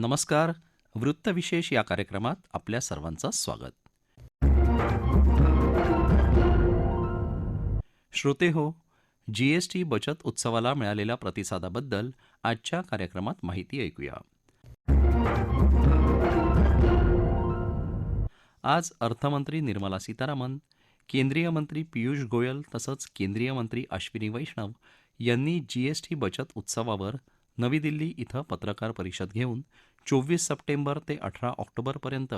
नमस्कार. वृत्तविशेष या कार्यक्रमात आपल्या सर्वांचं स्वागत. श्रोते हो जी एस टी बचत उत्सवाला मिळालेल्या प्रतिसादाबद्दल आजच्या कार्यक्रमात माहिती ऐकूया. आज अर्थमंत्री निर्मला सीतारामन केंद्रीय मंत्री पियुष गोयल तसंच केंद्रीय मंत्री अश्विनी वैष्णव यांनी जीएसटी बचत उत्सवावर नवी दिल्ली इथं पत्रकार परिषद घेऊन चोवीस सप्टेंबर ते अठरा ऑक्टोबरपर्यंत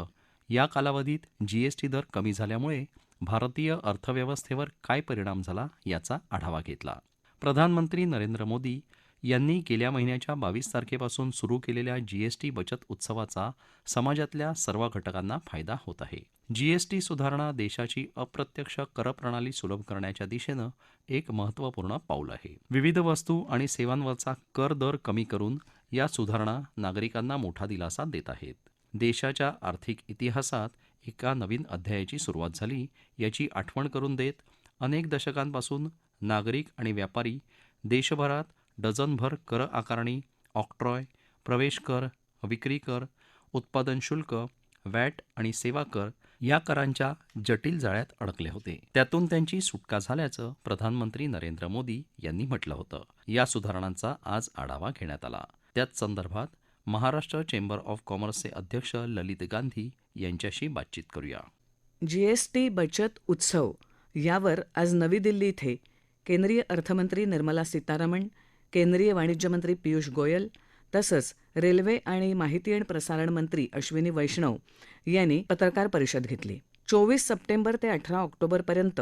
या कालावधीत जीएसटी दर कमी झाल्यामुळे भारतीय अर्थव्यवस्थेवर काय परिणाम झाला याचा आढावा घेतला. प्रधानमंत्री नरेंद्र मोदी यांनी गेल्या महिन्याच्या बावीस तारखेपासून सुरू केलेल्या जीएसटी बचत उत्सवाचा समाजातल्या सर्व घटकांना फायदा होत आहे. जीएसटी सुधारणा देशाची अप्रत्यक्ष करप्रणाली सुलभ करण्याच्या दिशेनं एक महत्त्वपूर्ण पाऊल आहे. विविध वस्तू आणि सेवांवरचा कर दर कमी करून या सुधारणा नागरिकांना मोठा दिलासा देत आहेत. देशाच्या आर्थिक इतिहासात एका नवीन अध्यायाची सुरुवात झाली याची आठवण करून देत अनेक दशकांपासून नागरिक आणि व्यापारी देशभरात डझनभर कर आकारणी ऑक्ट्रॉय प्रवेश कर विक्री कर उत्पादन शुल्क वॅट आणि सेवा कर या करांच्या जटिल जाळ्यात अडकले होते. त्यातून त्यांची सुटका झाल्याचं प्रधानमंत्री नरेंद्र मोदी यांनी म्हटलं होतं. या सुधारणांचा आज आढावा घेण्यात आला. त्याच संदर्भात महाराष्ट्र चेंबर ऑफ कॉमर्सचे अध्यक्ष ललित गांधी यांच्याशी बातचीत करूया. जीएसटी बचत उत्सव यावर आज नवी दिल्ली इथे केंद्रीय अर्थमंत्री निर्मला सीतारामन केंद्रीय वाणिज्य मंत्री पियुष गोयल तसंच रेल्वे आणि माहिती आणि प्रसारण मंत्री अश्विनी वैष्णव यांनी पत्रकार परिषद घेतली. चोवीस सप्टेंबर ते अठरा ऑक्टोबरपर्यंत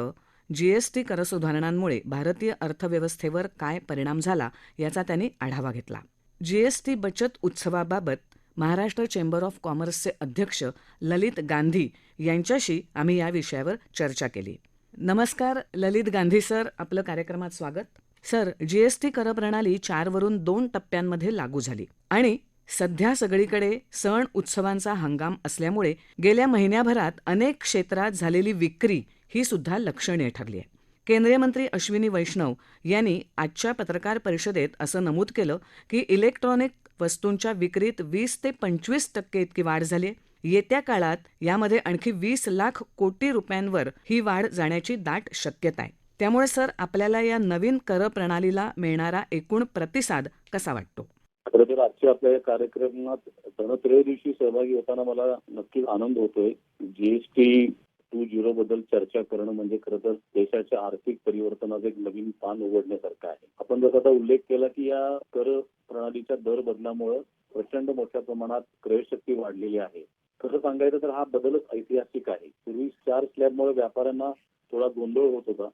जीएसटी करसुधारणांमुळे भारतीय अर्थव्यवस्थेवर काय परिणाम झाला याचा त्यांनी आढावा घेतला. जीएसटी बचत उत्सवाबाबत महाराष्ट्र चेंबर ऑफ कॉमर्सचे अध्यक्ष ललित गांधी यांच्याशी आम्ही या विषयावर चर्चा केली. नमस्कार ललित गांधी सर. आपलं कार्यक्रमात स्वागत. सर जीएसटी करप्रणाली चारवरून दोन टप्प्यांमध्ये लागू झाली आणि सध्या सगळीकडे सण उत्सवांचा हंगाम असल्यामुळे गेल्या महिन्याभरात अनेक क्षेत्रात झालेली विक्री ही सुद्धा लक्षणीय ठरली आहे. केंद्रीय मंत्री अश्विनी वैष्णव यांनी आजच्या पत्रकार परिषदेत असं नमूद केलं की इलेक्ट्रॉनिक वस्तूंच्या विक्रीत वीस ते पंचवीस टक्के इतकी वाढ झाली आहे येत्या काळात यामध्ये आणखी वीस लाख कोटी रुपयांवर ही वाढ जाण्याची दाट शक्यता आहे. त्यामुळे सर आपल्याला या नवीन कर प्रणालीला मिळणारा एकूण प्रतिसाद कसा वाटतो? खरं तर आजच्या आपल्या या कार्यक्रमात धनत्रयोदशी सहभागी होताना मला नक्कीच आनंद होतोय. जीएसटी टू झिरो बद्दल चर्चा करणं म्हणजे खरं तर देशाच्या आर्थिक परिवर्तनाचं एक नवीन पान उघडण्यासारखं आहे. आपण जसं आता उल्लेख केला की या कर प्रणालीच्या दर बदलामुळे प्रचंड मोठ्या प्रमाणात क्रयशक्ती वाढलेली आहे. खरं सांगायचं तर हा बदलच ऐतिहासिक आहे. पूर्वी चार स्लॅबमुळे व्यापाऱ्यांना थोडा गोंधळ होत होता.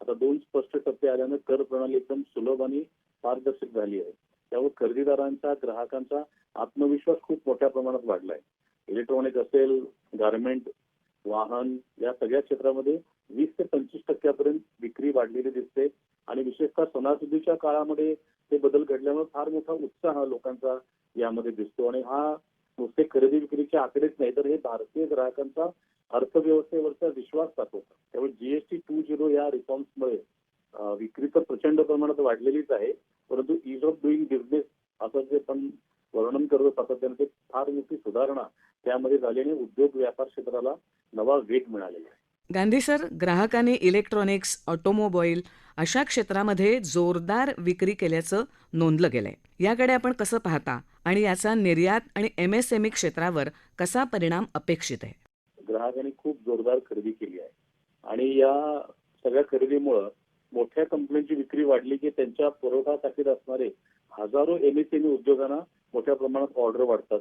आता दोन स्पष्ट टप्पे आल्यानं कर प्रणाली एकदम सुलभ आणि पारदर्शक झाली आहे. त्यामुळे खरेदीदारांचा ग्राहकांचा आत्मविश्वास खूप मोठ्या प्रमाणात वाढलाय. इलेक्ट्रॉनिक असेल गारमेंट वाहन या सगळ्या क्षेत्रामध्ये वीस ते पंचवीस टक्क्यापर्यंत विक्री वाढलेली दिसते. आणि विशेषतः सणासुदीच्या काळामध्ये ते बदल घडल्यामुळे फार मोठा उत्साह लोकांचा यामध्ये दिसतो. आणि हा नुसते खरेदी विक्रीचे आकडेच नाही तर हे भारतीय ग्राहकांचा अर्थव्यवस्थेवरचा विश्वास दाखवतात त्यामुळे जीएसटी टू झिरो या रिफॉर्म्समुळे विक्री तर प्रचंड प्रमाणात वाढलेलीच आहे. परंतु इज ऑफ डुईंग बिझनेस असं जे पण वर्णन करत सातत्याने ते फार मोठी सुधारणा त्यामध्ये झाल्याने उद्योग व्यापार क्षेत्राला नवा वेग मिळालेला आहे. गांधी सर ग्राहकांनी इलेक्ट्रॉनिक्स ऑटोमोबाईल अशा क्षेत्रामध्ये जोरदार विक्री केल्याचं नोंदलं गेलंय. याकडे आपण कसं पाहता आणि याचा निर्यात आणि एमएसएमई क्षेत्रावर कसा परिणाम अपेक्षित आहे? ग्राहकांनी खूप जोरदार खरेदी केली आहे. आणि या सगळ्या खरेदीमुळं मोठ्या कंपन्यांची विक्री वाढली की त्यांच्या पुरवठा साखळीत असणारे हजारो एमएसएमई उद्योगांना मोठ्या प्रमाणात ऑर्डर वाढतात.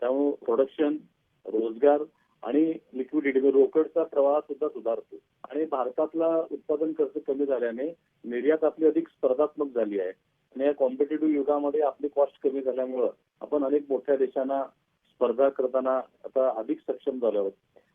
त्यामुळे प्रोडक्शन रोजगार आणि लिक्विडिटी म्हणजे रोकडचा प्रवाह सुद्धा सुधारतो. आणि भारतातला उत्पादन खर्च कमी झाल्याने निर्यात आपली अधिक स्पर्धात्मक झाली आहे. आणि या कॉम्पिटेटिव्ह युगामध्ये आपली कॉस्ट कमी झाल्यामुळं आपण अनेक मोठ्या देशांना स्पर्धा करताना आता अधिक सक्षम झालो आहोत.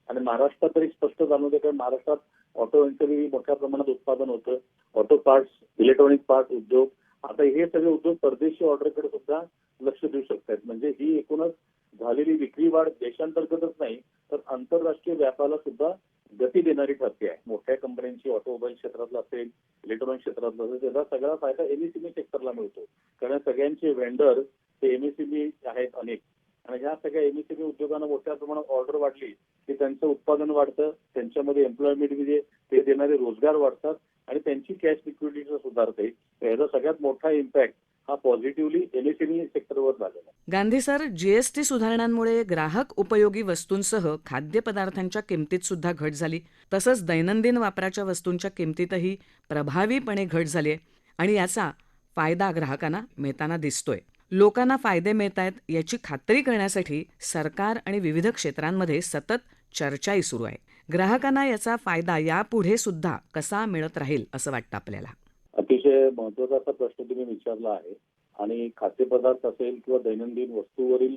आणि महाराष्ट्रात तरी स्पष्ट जाणवते कारण महाराष्ट्रात ऑटो इंटरव्ह्यू मोठ्या प्रमाणात उत्पादन होतं. ऑटो पार्ट्स इलेक्ट्रॉनिक पार्ट उद्योग. आता हे सगळे उद्योग परदेशी ऑर्डरकडे सुद्धा लक्ष देऊ शकतात म्हणजे ही एकूणच झालेली विक्री वाढ देशांतर्गतच नाही तर आंतरराष्ट्रीय व्यापाराला सुद्धा गती देणारी ठरते आहे. मोठ्या कंपन्यांची ऑटोमोबाईल क्षेत्रातला असेल इलेक्ट्रॉनिक क्षेत्रातला असेल त्याचा सगळा फायदा एमएसएमई सेक्टरला मिळतो. कारण सगळ्यांचे वेंडर ते एमएसएमई आहेत अनेक. आणि ह्या सगळ्या एमएसएमई उद्योगांना मोठ्या प्रमाणात ऑर्डर वाढली की त्यांचं उत्पादन वाढतं त्यांच्यामध्ये एम्प्लॉयमेंट म्हणजे ते देणारे रोजगार वाढतात आणि त्यांची कॅश लिक्विडिटी सुधारते. याचा सगळ्यात मोठा इम्पॅक्ट हा पॉझिटिव्हली एमएसएमई सेक्टरवर झालेला गांधी सर जीएसटी सुधारणांमुळे ग्राहक उपयोगी वस्तूंसह खाद्यपदार्थांच्या किमतीत सुद्धा घट झाली. तसंच दैनंदिन वापराच्या वस्तूंच्या किमतीतही प्रभावीपणे घट झाली आहे आणि याचा फायदा ग्राहकांना मिळताना दिसतोय. लोकांना फायदे मिळत आहेत याची खात्री करण्यासाठी सरकार आणि विविध क्षेत्रांमध्ये सतत चर्चाही सुरू आहे. ग्राहकांना याचा फायदा यापुढे सुद्धा कसा मिळत राहील असं वाटतं आपल्याला? अतिशय महत्त्वाचा असा प्रश्न तुम्ही विचारला आहे आणि खाद्यपदार्थ असेल किंवा दैनंदिन वस्तूवरील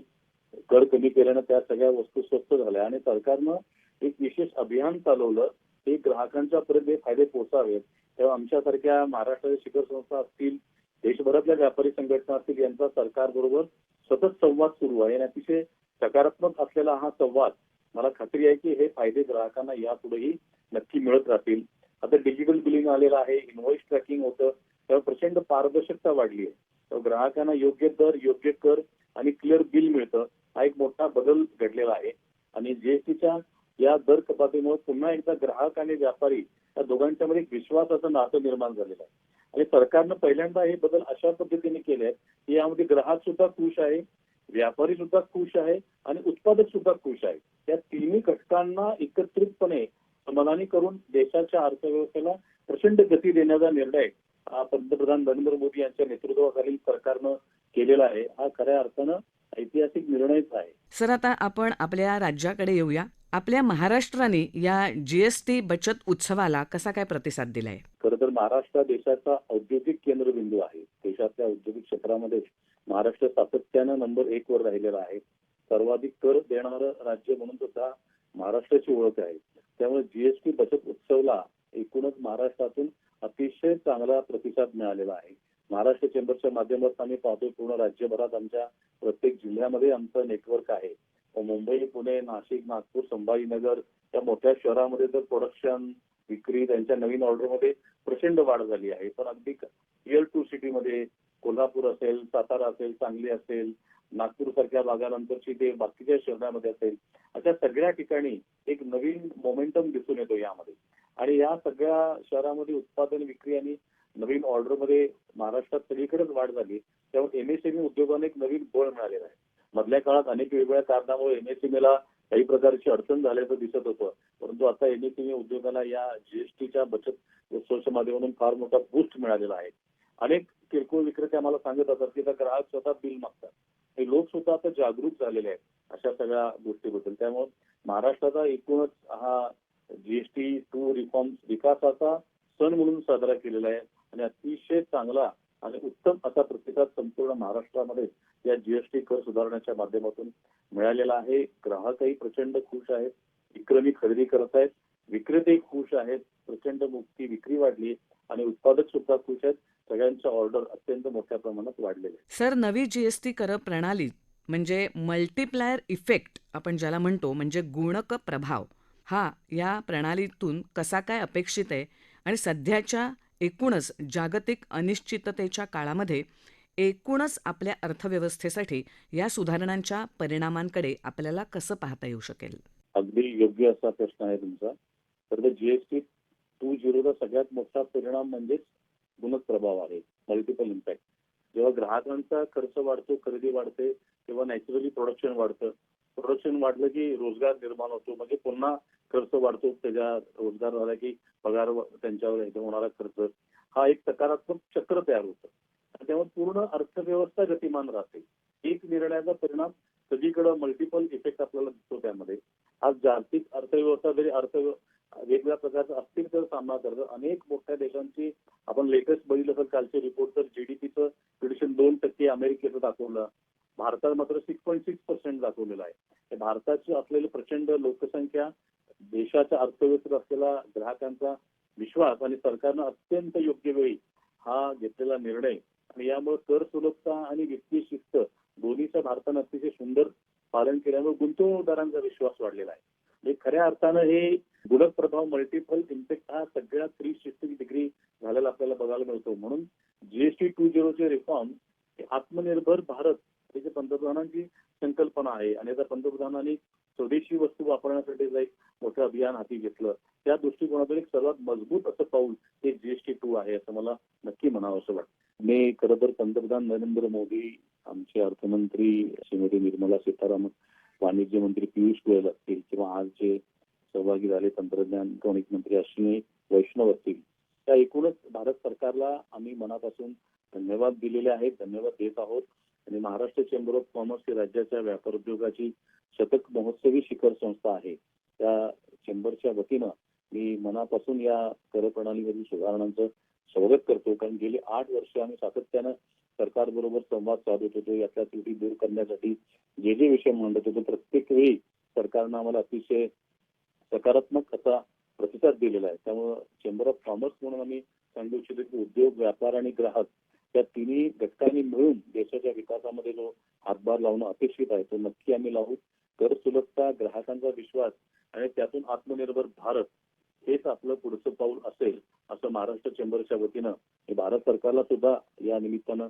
कर कमी केल्यानं त्या सगळ्या वस्तू स्वस्त झाल्या आणि सरकारनं एक विशेष अभियान चालवलं की ग्राहकांच्या पर्यंत हे फायदे पोहोचावेत तेव्हा आमच्यासारख्या महाराष्ट्राच्या शिखर संस्था असतील देशभरातल्या व्यापारी संघटना असतील यांचा सरकारबरोबर सतत संवाद सुरू आहे. आणि अतिशय सकारात्मक असलेला हा संवाद मला खात्री आहे की हे फायदे ग्राहकांना यापुढेही नक्की मिळत राहतील. आता डिजिटल बिलिंग आलेलं आहे इनव्हॉइस ट्रॅकिंग होतं तेव्हा प्रचंड पारदर्शकता वाढली आहे. तेव्हा ग्राहकांना योग्य दर योग्य कर आणि क्लिअर बिल मिळतं हा एक मोठा बदल घडलेला आहे. आणि जीएसटीच्या या दर कपातीमुळे पुन्हा एकदा ग्राहक आणि व्यापारी या दोघांच्या मध्ये एक विश्वासाचं नातं निर्माण झालेलं आहे. आणि सरकारनं पहिल्यांदा हे बदल अशा पद्धतीने केले आहेत की यामध्ये ग्राहक सुद्धा खुश आहे व्यापारी सुद्धा खुश आहे आणि उत्पादक सुद्धा खुश आहे. या तिन्ही घटकांना एकत्रितपणे समाधानी करून देशाच्या अर्थव्यवस्थेला प्रचंड गती देण्याचा निर्णय पंतप्रधान नरेंद्र मोदी यांच्या नेतृत्वाखालील सरकारनं केलेला आहे. हा खऱ्या अर्थानं ऐतिहासिक निर्णयच आहे. सर आता आपण आपल्या राज्याकडे येऊया. आपल्या महाराष्ट्राने या जीएसटी बचत उत्सवाला कसा काय प्रतिसाद दिलाय? खरं तर महाराष्ट्र देशाचा औद्योगिक केंद्रबिंदू आहे. देशातल्या औद्योगिक क्षेत्रामध्ये महाराष्ट्र सातत्यानं नंबर एक वर राहिलेला आहे. सर्वाधिक कर देणारं राज्य म्हणून सुद्धा महाराष्ट्राची ओळख आहे. त्यामुळे जीएसटी बचत उत्सवला एकूणच महाराष्ट्रातून अतिशय चांगला प्रतिसाद मिळालेला आहे. महाराष्ट्र चेंबरच्या माध्यमातून आम्ही पाहतो पूर्ण राज्यभरात आमच्या प्रत्येक जिल्ह्यामध्ये आमचं नेटवर्क आहे. मुंबई पुणे नाशिक नागपूर संभाजीनगर या मोठ्या शहरामध्ये तर प्रोडक्शन विक्री त्यांच्या नवीन ऑर्डरमध्ये प्रचंड वाढ झाली आहे. पण अगदी इयर टू सिटीमध्ये कोल्हापूर असेल सातारा असेल सांगली असेल नागपूर सारख्या भागानंतरची ते बाकीच्या शहरामध्ये असेल अशा सगळ्या ठिकाणी एक नवीन मोमेंटम दिसून येतो यामध्ये. आणि या सगळ्या शहरामध्ये उत्पादन विक्री आणि नवीन ऑर्डरमध्ये महाराष्ट्रात सगळीकडेच वाढ झाली त्यामुळे एमएसएमई उद्योगाने एक नवीन बळ मिळालेला आहे. मधल्या काळात अनेक वेगवेगळ्या कारणामुळे एमएसएमईला काही प्रकारची अडचण झाल्याचं दिसत होतं परंतु आता एमएसएमई उद्योगाला या जीएसटीच्या बचत उत्सवाच्या माध्यमातून फार मोठा बूस्ट मिळालेला आहे. अनेक किरकोळ विक्रेते आम्हाला सांगत असतात की ग्राहक स्वतः बिल मागतात. हे लोक सुद्धा आता जागरूक झालेले आहेत अशा सगळ्या गोष्टीबद्दल. त्यामुळे महाराष्ट्राचा एकूणच हा जीएसटी टू रिफॉर्म विकासाचा सण म्हणून साजरा केलेला आहे आणि अतिशय चांगला आणि उत्तम असा प्रतिसाद संपूर्ण महाराष्ट्रामध्ये या जीएसटी कर सुधारण्याच्या माध्यमातून मिळालेला आहे. ग्राहकही प्रचंड खुश आहेत. विक्रमी खरेदी करत आहेत. विक्रेतेही खुश आहेत. प्रचंड मुक्ती विक्री वाढली आणि उत्पादक सुद्धा खुश आहेत. सगळ्यांच्या ऑर्डर अत्यंत मोठ्या प्रमाणात वाढलेले आहेत सर नवी जीएसटी कर प्रणाली म्हणजे मल्टीप्लायर इफेक्ट आपण ज्याला म्हणतो म्हणजे गुणक प्रभाव हा या प्रणालीतून कसा काय अपेक्षित आहे आणि सध्याच्या एकूणच जागतिक अनिश्चिततेच्या काळामध्ये एकूणच आपल्या अर्थव्यवस्थेसाठी या सुधारणांच्या परिणामांकडे आपल्याला कसं पाहता येऊ शकेल? अगदी योग्य असा प्रश्न आहे तुमचा. तर जीएसटी टू झिरोचा सगळ्यात मोठा परिणाम म्हणजेच गुणक प्रभाव आहे. मल्टिपल इम्पॅक्ट जेव्हा ग्राहकांचा खर्च वाढतो खरेदी वाढते तेव्हा नॅचरली प्रोडक्शन वाढतं. प्रोडक्शन वाढलं की रोजगार निर्माण होतो. म्हणजे पुन्हा खर्च वाढतो. त्याच्या रोजगार झाला की पगार त्यांच्यावर होणारा खर्च. हा एक सकारात्मक चक्र तयार होतं. आणि त्यामुळे पूर्ण अर्थव्यवस्था गतिमान राहते. एक निर्णयाचा परिणाम सगळीकडे मल्टिपल इफेक्ट आपल्याला दिसतो त्यामध्ये. आज जागतिक अर्थव्यवस्था जरी अर्थ वेगवेगळ्या प्रकारचा तर सामना करतो अनेक मोठ्या देशांची आपण लेटेस्ट बघितलं तर कालचे रिपोर्ट तर जीडीपीचं प्रिडिशन दोन टक्के अमेरिकेचं दाखवलं. भारतात मात्र सिक्स पॉईंट सिक्स पर्सेंट दाखवलेलं आहे. भारताची असलेली प्रचंड लोकसंख्या देशाच्या अर्थव्यवस्थेत असलेला ग्राहकांचा विश्वास आणि सरकारनं अत्यंत योग्य वेळी हा घेतलेला निर्णय आणि यामुळे कर सुलभता आणि वित्तीय शिस्त दोन्हीच्या भारतानं अतिशय सुंदर पालन केल्यामुळे गुंतवणूकदारांचा विश्वास वाढलेला आहे. म्हणजे खऱ्या अर्थानं हे गुडक प्रभाव मल्टिपल इम्पॅक्ट हा सगळ्या थ्री सिक्स्टी डिग्री झालेला आपल्याला बघायला मिळतो. म्हणून जीएसटी टू झिरोचे रिफॉर्म हे आत्मनिर्भर भारत त्याची पंतप्रधानांची संकल्पना आहे आणि आता पंतप्रधानांनी स्वदेशी वस्तू वापरण्यासाठी एक मोठं अभियान हाती घेतलं त्या दृष्टिकोनातून एक सर्वात मजबूत असं पाऊल हे जीएसटी टू आहे असं मला नक्की म्हणावं असं वाटतं. मी खरं तर पंतप्रधान नरेंद्र मोदी आमचे अर्थमंत्री श्रीमती निर्मला सीतारामन वाणिज्य मंत्री पियुष गोयल असतील किंवा आज जे सहभागी झाले तंत्रज्ञान इलेक्ट्रॉनिक मंत्री अश्विनी वैष्णव असतील. त्या एकूणच भारत सरकारला आम्ही मनापासून धन्यवाद दिलेले आहेत. धन्यवाद देत आहोत. आणि महाराष्ट्र चेंबर ऑफ कॉमर्स ही राज्याच्या व्यापार उद्योगाची शतक महोत्सवी शिखर संस्था आहे. त्या चेंबरच्या वतीनं मी मनापासून या कर प्रणालीमधील सुधारणांचं स्वागत करतो. कारण गेली आठ वर्ष आम्ही सातत्यानं सरकारबरोबर संवाद साधत होतो. यातल्या त्रुटी दूर करण्यासाठी जे जे विषय मांडत होतो प्रत्येक वेळी सरकारनं आम्हाला अतिशय सकारात्मक असा प्रतिसाद दिलेला आहे. त्यामुळं चेंबर ऑफ कॉमर्स म्हणून आम्ही सांगू इच्छितो की उद्योग व्यापार आणि ग्राहक या तिन्ही घटकांनी मिळून देशाच्या विकासामध्ये जो हातभार लावणं अपेक्षित आहे तो नक्की आम्ही लावू. कर सुलभता ग्राहकांचा विश्वास आणि त्यातून आत्मनिर्भर भारत हेच आपलं पुढचं पाऊल असेल असं महाराष्ट्र चेंबरच्या वतीनं भारत सरकारला सुद्धा या निमित्तानं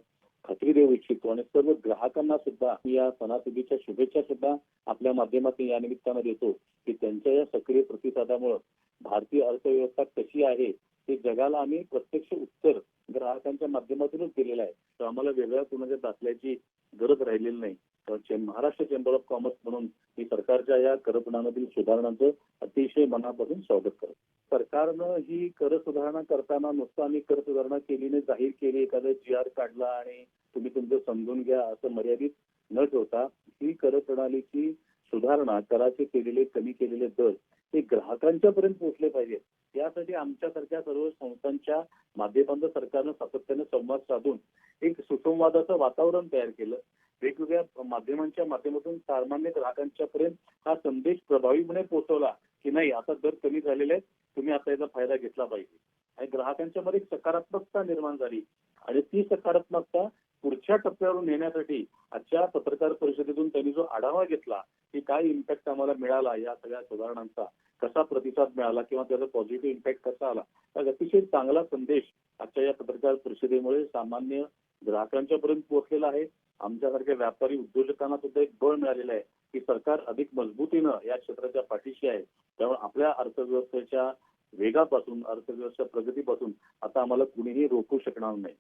खात्री देऊ इच्छितो आणि सर्व ग्राहकांना सुद्धा मी या सणासुदीच्या शुभेच्छा सुद्धा आपल्या माध्यमातून या निमित्तानं देतो की त्यांच्या या सक्रिय प्रतिसादामुळे भारतीय अर्थव्यवस्था कशी आहे ते जगाला आम्ही प्रत्यक्ष उत्तर ग्राहकांच्या माध्यमातूनच दिलेलं आहे. तर आम्हाला वेगळ्या कुणाच्या दाखल्याची गरज राहिलेली नाही. तर महाराष्ट्र चेंबर ऑफ कॉमर्स म्हणून मी सरकारच्या या कर सुधारणांचं अतिशय मनापासून स्वागत करतो. सरकारनं ही कर सुधारणा करताना नुसतं आम्ही कर सुधारणा केली नाही जाहीर केली एखादा जी आर काढला आणि तुम्ही तुमचं समजून घ्या असं मर्यादित न ठेवता ही कर प्रणालीची सुधारणा कराचे केलेले कमी केलेले दर ते ग्राहकांच्या पर्यंत पोहोचले पाहिजेत यासाठी आमच्यासारख्या सर्व संस्थांच्या माध्यमांचा सरकारनं सातत्याने संवाद साधून एक सुसंवादाचं वातावरण तयार केलं. वेगवेगळ्या माध्यमांच्या माध्यमातून सामान्य ग्राहकांच्या पर्यंत हा संदेश प्रभावीपणे पोहोचवला की नाही आता दर कमी झालेले आहेत तुम्ही आता याचा फायदा घेतला पाहिजे. आणि ग्राहकांच्या मध्ये एक सकारात्मकता निर्माण झाली. आणि ती सकारात्मकता पुढच्या टप्प्यावर नेण्यासाठी आजच्या पत्रकार परिषदेतून त्यांनी जो आढावा घेतला की काय इम्पॅक्ट आम्हाला मिळाला या सगळ्या सुधारणांचा कसा प्रतिसाद मिळाला किंवा त्याचा पॉझिटिव्ह इम्पॅक्ट कसा आला तर अतिशय चांगला संदेश आजच्या या पत्रकार परिषदेमुळे सामान्य ग्राहकांच्या पर्यंत पोहोचलेला आहे. आमच्यासारख्या व्यापारी उद्योजकांना सुद्धा एक बळ मिळालेलं आहे की सरकार अधिक मजबूतीनं या क्षेत्राच्या पाठीशी आहे. त्यामुळे आपल्या अर्थव्यवस्थेच्या वेगापासून अर्थव्यवस्था प्रगतीपासून आता आम्हाला कुणीही रोखू शकणार नाही.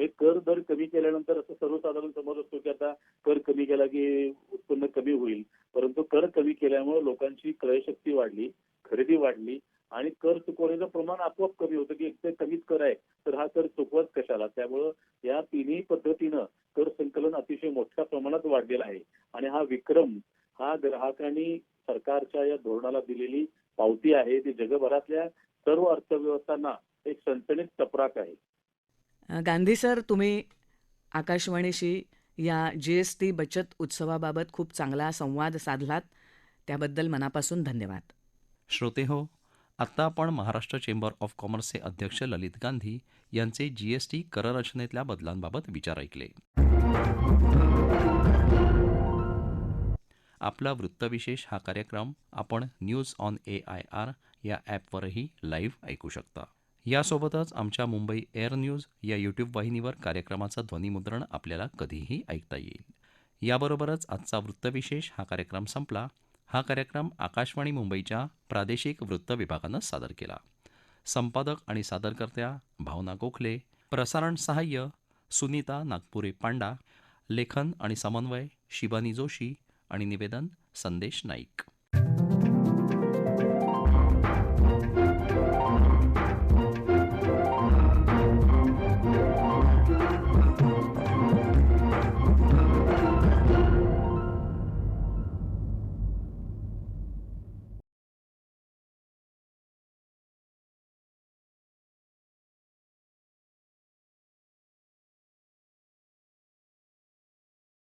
हे कर दर कमी केल्यानंतर असं सर्वसाधारण समज असतो की आता कर कमी केला की उत्पन्न कमी होईल. परंतु कर कमी केल्यामुळे लोकांची क्रयशक्ती वाढली खरेदी वाढली आणि कर चुकवण्याचं प्रमाण आपोआप कमी होतं की एक कमीच कर आहे तर हा कर चुकवत कशाला? त्यामुळं या तिन्ही पद्धतीनं कर संकलन अतिशय मोठ्या प्रमाणात वाढलेला आहे. आणि हा विक्रम हा ग्राहकांनी सरकारच्या या धोरणाला दिलेली पावती आहे ती जगभरातल्या सर्व अर्थव्यवस्थांना एक सणसणीत चपराक आहे. गांधी सर तुम्ही आकाशवाणीशी या जी एस टी बचत उत्सवाबाबत खूप चांगला संवाद साधलात. त्याबद्दल मनापासून धन्यवाद. श्रोते हो आत्ता आपण महाराष्ट्र चेंबर ऑफ कॉमर्सचे अध्यक्ष ललित गांधी यांचे जीएसटी कररचनेतल्या बदलांबाबत विचार ऐकले. आपला वृत्तविशेष हा कार्यक्रम आपण news on A I R या ॲपवरही लाईव्ह ऐकू शकता. यासोबतच आमच्या मुंबई एअर न्यूज या यूट्यूब वाहिनीवर कार्यक्रमाचं ध्वनिमुद्रण आपल्याला कधीही ऐकता येईल. याबरोबरच आजचा वृत्तविशेष हा कार्यक्रम संपला. हा कार्यक्रम आकाशवाणी मुंबईच्या प्रादेशिक वृत्त विभागानं सादर केला. संपादक आणि सादरकर्त्या भावना गोखले प्रसारण सहाय्य सुनीता नागपुरे पांडा लेखन आणि समन्वय शिबानी जोशी आणि निवेदन संदेश नाईक.